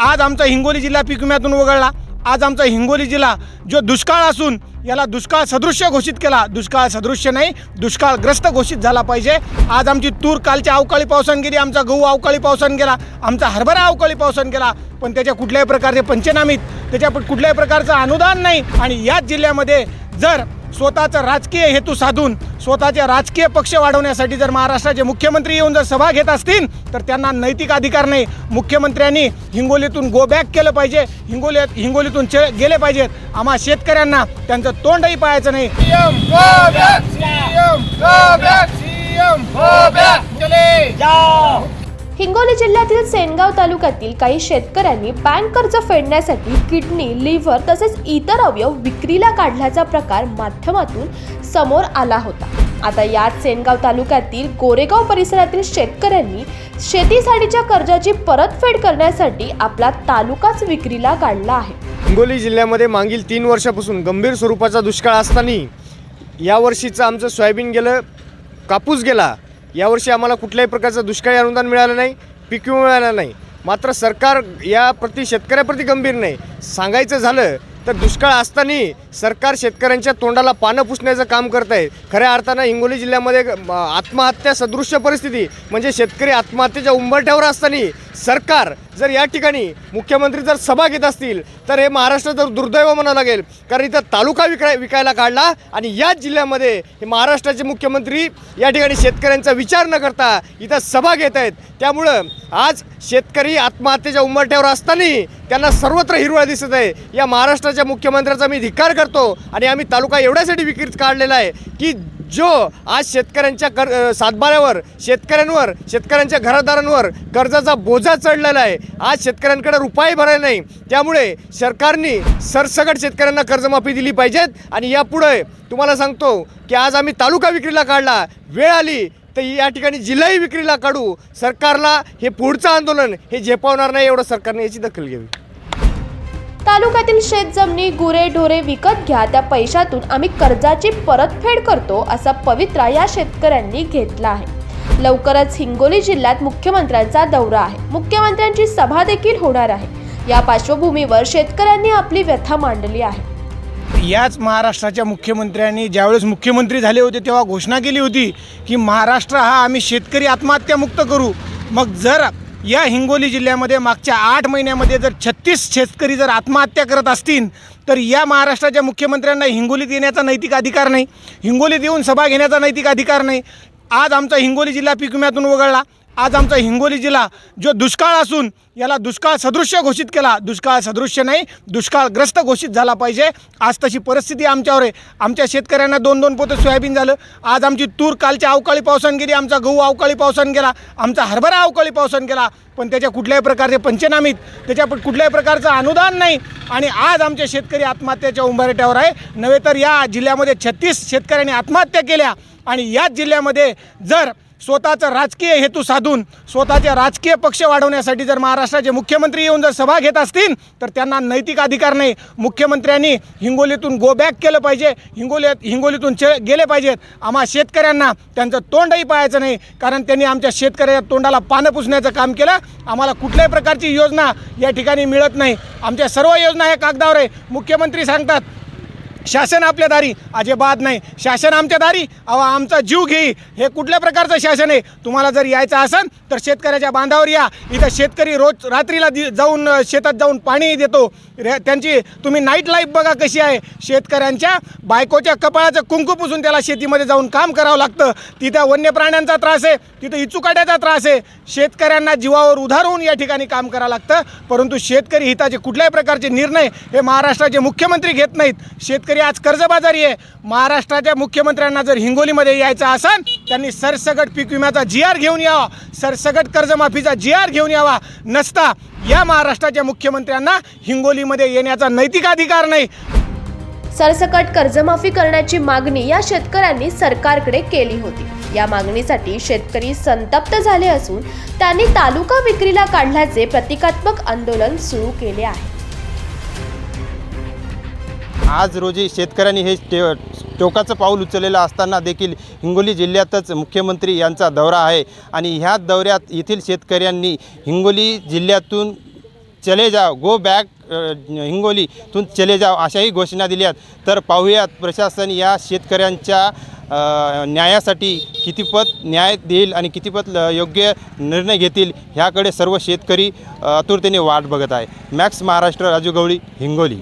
आज आमचा हिंगोली जिल्हा पीक विम्यातून वगळला. आज आमचा हिंगोली जिल्हा जो दुष्काळ असून याला दुष्काळ सदृश्य घोषित केला. दुष्काळ सदृश्य नाही दुष्काळग्रस्त घोषित झाला पाहिजे. आज आमची तूर कालच्या अवकाळी पावसानं गेली आमचा गहू अवकाळी पावसानं गेला आमचा हरभरा अवकाळी पावसानं गेला. पण त्याच्या कुठल्याही प्रकारचे पंचनामीत त्याच्या कुठल्याही प्रकारचं अनुदान नाही. आणि याच जिल्ह्यामध्ये जर स्वतःचा राजकीय हेतू साधून स्वतःचे राजकीय पक्ष वाढवण्यासाठी जर महाराष्ट्राचे मुख्यमंत्री येऊन जर सभा घेत असतील तर त्यांना नैतिक अधिकार नाही. मुख्यमंत्र्यांनी हिंगोलीतून गो बॅक केलं पाहिजे. हिंगोली हिंगोलीतून चे गेले पाहिजेत. आम्हा शेतकऱ्यांना त्यांचं तोंडही पाहायचं नाही CM go back CM go back CM go back चले जाओ हिंगोली जिल्ह्यातील सेनगाव तालुक्यातील काही शेतकऱ्यांनी बँक कर्ज फेडण्यासाठी किडनी लिव्हर तसेच इतर अवयव विक्रीला काढल्याचा प्रकार माध्यमातून समोर आला होता. आता याच सेनगाव तालुक्यातील गोरेगाव परिसरातील शेतकऱ्यांनी शेतीसाठीच्या कर्जाची परतफेड करण्यासाठी आपला तालुकाच विक्रीला काढला आहे. हिंगोली जिल्ह्यामध्ये मागील तीन वर्षापासून गंभीर स्वरूपाचा दुष्काळ असताना यावर्षीचं आमचं सोयाबीन गेलं कापूस गेला यावर्षी आम्हाला कुठल्याही प्रकारचं दुष्काळी अनुदान मिळालं नाही पीक विमा मिळाला नाही. मात्र सरकार याप्रती शेतकऱ्याप्रती गंभीर नाही. सांगायचं झालं तर दुष्काळ असताना सरकार शेतकऱ्यांच्या तोंडाला पानं पुसण्याचं काम करत आहे. खऱ्या अर्थानं हिंगोली जिल्ह्यामध्ये आत्महत्या सदृश्य परिस्थिती म्हणजे शेतकरी आत्महत्येच्या उंबरठ्यावर असताना सरकार जर या ठिकाणी मुख्यमंत्री जर सभा घेत असतील तर हे महाराष्ट्राचं दुर्दैव म्हणावं लागेल. कारण इथं तालुका विकाय विकायला काढला आणि याच जिल्ह्यामध्ये हे महाराष्ट्राचे मुख्यमंत्री या ठिकाणी शेतकऱ्यांचा विचार न करता इथं सभा घेत आहेत. त्यामुळं आज शेतकरी आत्महत्येच्या उंबरठ्यावर असताना त्यांना सर्वत्र हिरवळ दिसत आहे. या महाराष्ट्राच्या मुख्यमंत्र्याचा मी धिक्कार करतो आणि आम्ही तालुका एवढ्यासाठी विक्रीत काढलेला आहे की जो आज शेतकऱ्यांच्या कर सातबाऱ्यावर शेतकऱ्यांवर शेतकऱ्यांच्या घरदारांवर कर्जाचा बोजा चढलेला आहे. आज शेतकऱ्यांकडे रुपये भरायला नाही. त्यामुळे सरकारने सरसकट शेतकऱ्यांना कर्जमाफी दिली पाहिजेत. आणि यापुढे तुम्हाला सांगतो की आज आम्ही तालुका विक्रीला काढला. वेळ आली तर या ठिकाणी जिल्हाही विक्रीला काढू. सरकारला हे पुढचं आंदोलन हे झेपावणार नाही एवढं सरकारने याची दखल घ्यावी. तालुक्यातील शेतजमिनी गुरे ढोरे विकत घ्या त्या पैशातून आम्ही कर्जाची परतफेड करतो असा पवित्रा या शेतकऱ्यांनी घेतला आहे. लवकरच हिंगोली जिल्ह्यात मुख्यमंत्र्यांचा दौरा आहे. मुख्यमंत्र्यांची सभा देखील होणार आहे. या पार्श्वभूमीवर शेतकऱ्यांनी आपली व्यथा मांडली आहे. याच महाराष्ट्राच्या मुख्यमंत्र्यांनी ज्यावेळेस मुख्यमंत्री झाले होते तेव्हा घोषणा केली होती की महाराष्ट्र हा आम्ही शेतकरी आत्महत्यामुक्त करू. मग जर या हिंगोली जिल्ह्यामध्ये मागच्या आठ महिन्यामध्ये जर छत्तीस शेतकरी जर आत्महत्या करत असतील तर या महाराष्ट्राच्या मुख्यमंत्र्यांना हिंगोलीत येण्याचा नैतिक अधिकार नाही. हिंगोलीत येऊन सभा घेण्याचा नैतिक अधिकार नाही. आज आमचा हिंगोली जिल्हा पीक विम्यातून वगळला. आज आमचा हिंगोली जिल्हा जो दुष्काळ असून याला दुष्काळ सदृश्य घोषित केला. दुष्काळ सदृश्य नाही दुष्काळग्रस्त घोषित झाला पाहिजे. आज तशी परिस्थिती आमच्यावर आहे. आमच्या शेतकऱ्यांना दोन दोन पोतं सोयाबीन झालं. आज आमची तूर कालच्या अवकाळी पावसानं गेली आमचा गहू अवकाळी पावसानं गेला आमचा हरभरा अवकाळी पावसानं गेला. पण त्याच्या कुठल्याही प्रकारचे पंचनामीत त्याच्या कुठल्याही प्रकारचं अनुदान नाही. आणि आज आमचे शेतकरी आत्महत्याच्या उंबरट्यावर आहे. नव्हे तर या जिल्ह्यामध्ये छत्तीस शेतकऱ्यांनी आत्महत्या केल्या. आणि याच जिल्ह्यामध्ये जर स्वतःचा राजकीय हेतू साधून स्वतःचे राजकीय पक्ष वाढवण्यासाठी जर महाराष्ट्राचे मुख्यमंत्री येऊन जर सभा घेत असतील तर त्यांना नैतिक अधिकार नाही. मुख्यमंत्र्यांनी हिंगोलीतून गो बॅक केलं पाहिजे. हिंगोली हिंगोलीतून चे गेले पाहिजेत. आम्हा शेतकऱ्यांना त्यांचं तोंडही पाहायचं नाही कारण त्यांनी आमच्या शेतकऱ्याच्या तोंडाला पानं पुसण्याचं काम केलं. आम्हाला कुठल्याही प्रकारची योजना या ठिकाणी मिळत नाही. आमच्या सर्व योजना या कागदावर आहे. मुख्यमंत्री सांगतात शासन आपल्या दारी. अजिबात नाही. शासन आमच्या दारी. अहो आमचा जीव घेई. हे कुठल्या प्रकारचं शासन आहे? तुम्हाला जर यायचं असेल तर शेतकऱ्याच्या बांधावर या. इथं शेतकरी रोज रात्रीला दि जाऊन शेतात जाऊन पाणी देतो. रे त्यांची तुम्ही नाईट लाईफ बघा कशी आहे. शेतकऱ्यांच्या बायकोच्या कपाळाचं कुंकू पुसून त्याला शेतीमध्ये जाऊन काम करावं लागतं. तिथं वन्य प्राण्यांचा त्रास आहे. तिथं इचुकाट्याचा त्रास आहे. शेतकऱ्यांना जीवावर उधार होऊन या ठिकाणी काम करावं लागतं. परंतु शेतकरी हिताचे कुठल्याही प्रकारचे निर्णय हे महाराष्ट्राचे मुख्यमंत्री घेत नाहीत. शेतकरी आज कर्जबाजारी आहे. महाराष्ट्राच्या मुख्यमंत्र्यांना जर हिंगोलीमध्ये यायचं असेल त्यांनी सरसगट पीक विम्याचा जी आर घेऊन यावा. सरसगट कर्जमाफीचा जी आर घेऊन यावा. नसता या महाराष्ट्राच्या मुख्यमंत्र्यांना हिंगोलीमध्ये येण्याचा नैतिक अधिकार नाही. सरसकट कर्जमाफी करण्याची मागणी या शेतकऱ्यांनी सरकारकडे केली होती. या मागणीसाठी शेतकरी संतप्त झाले असून त्यांनी तालुका विक्रीला काढल्याचे प्रतिकात्मक आंदोलन सुरू केले आहे. आज रोजी शेतकऱ्यांनी हे टे टोकाचं पाऊल उचललेलं असताना देखील हिंगोली जिल्ह्यातच मुख्यमंत्री यांचा दौरा आहे. आणि ह्या दौऱ्यात येथील शेतकऱ्यांनी हिंगोली जिल्ह्यातून चले जाओ गो बॅक हिंगोलीतून चले जाओ अशाही घोषणा दिल्यात. तर पाहूयात प्रशासन या शेतकऱ्यांच्या न्यायासाठी कितीपत न्याय देईल आणि कितीपत ल- योग्य निर्णय घेतील ह्याकडे सर्व शेतकरी आतुरतेने वाट बघत आहे मॅक्स महाराष्ट्र राजू गवळी हिंगोली.